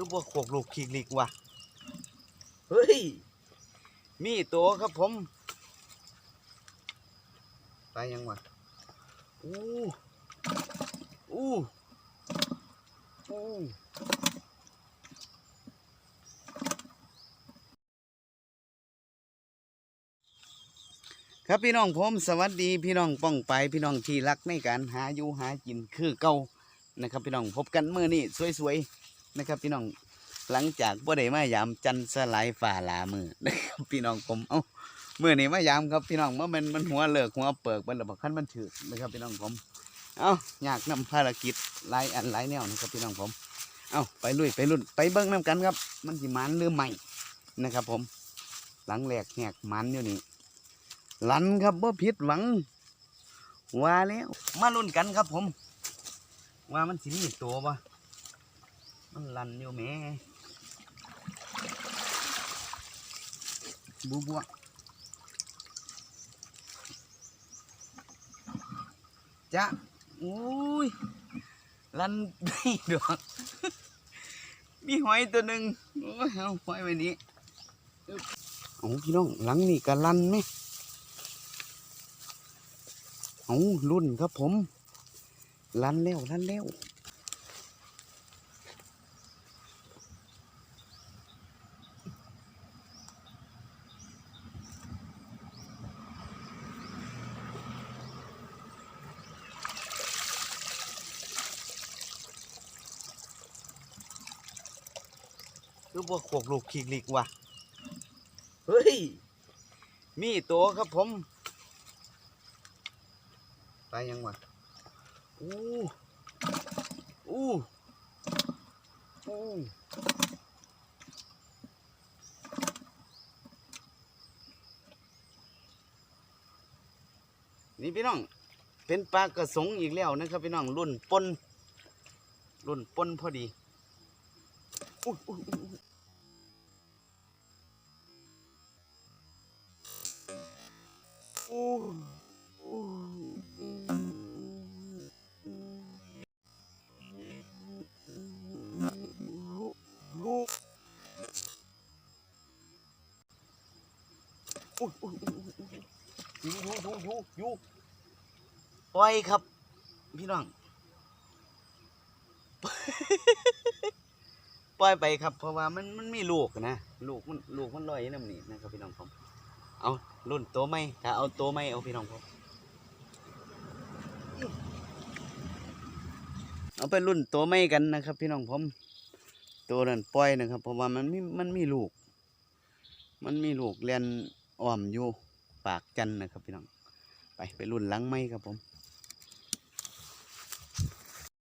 คือบ่โขกลูกขีกลิกว่ะ เฮ้ย มีตัวครับผม ไปยังวะอู้อู้อู้ครับพี่น้องผมสวัสดีพี่น้องป้องไปพี่น้องที่รักในการหาอยู่หากินคือเก่านะครับ พี่น้องพบกันเมื่อนี้สวยๆ นะครับพี่น้องหลังจากบ่ได้มายามจันสลายฝ่าหลามือนะครับพี่น้องผมเอ้าเมื่อนี้มายามครับพี่น้องเมื่อมันมันหัวเลิกหัวเปิกมันระบอกขั้นมันถือนะครับพี่น้องผมเอ้าอยากนำภารกิจหลายอันหลายแนวนะครับพี่น้องผมเอ้าไปลุยไปรุ่นไปเบิ้งน้ำกันครับ มันสิมันหรือไม่นะครับ ผม หลังแหลกแหกมันอยู่นี่ลันครับบ่ผิดหวังว่าแล้วมาลุ้นกันครับผม ว่ามันสิมีตัวปะ มันลันอยู่แม่บัวบัวจ้ะอุ้ยลันได้ดอกมีหอยตัวหนึ่งโอ้ยเอาหอยไว้นี้อึ๊บเอาพี่น้องหลังนี่กะลันไหมเอารุ่นครับผมลันแล้วลันแล้ว คือบ่โขกลูกขีกลิกว่ะ เฮ้ย มีตัวครับผมไปยังวะอู้อู้อู้นี่พี่น้อง เป็นปลากระสงอีกแล้วนะครับพี่น้องรุ่นปนรุ่นปนพอดี อุ้ยอุ้ย อุ้ยอุ้ยอยู่อยู่อยู่อยู่อยู่ปล่อยครับ พี่น้องปล่อยไปครับ เพราะว่ามันมันมีลูกนะลูกมันลูกมันลอยอยู่น้ำนี่นะครับพี่น้องผมเอารุ่นโตไหมถ้าเอาโตไหมเอาพี่น้องผมเอาไปรุ่นโตไหมกันนะครับ พี่น้องผมตัวนั้นปล่อยนะครับ เพราะว่ามันมีมันมีลูก มันมีลูกเลียน อ้อมอยู่ปากจันนะครับพี่น้องไปไปรุ่นลังไม้ครับผม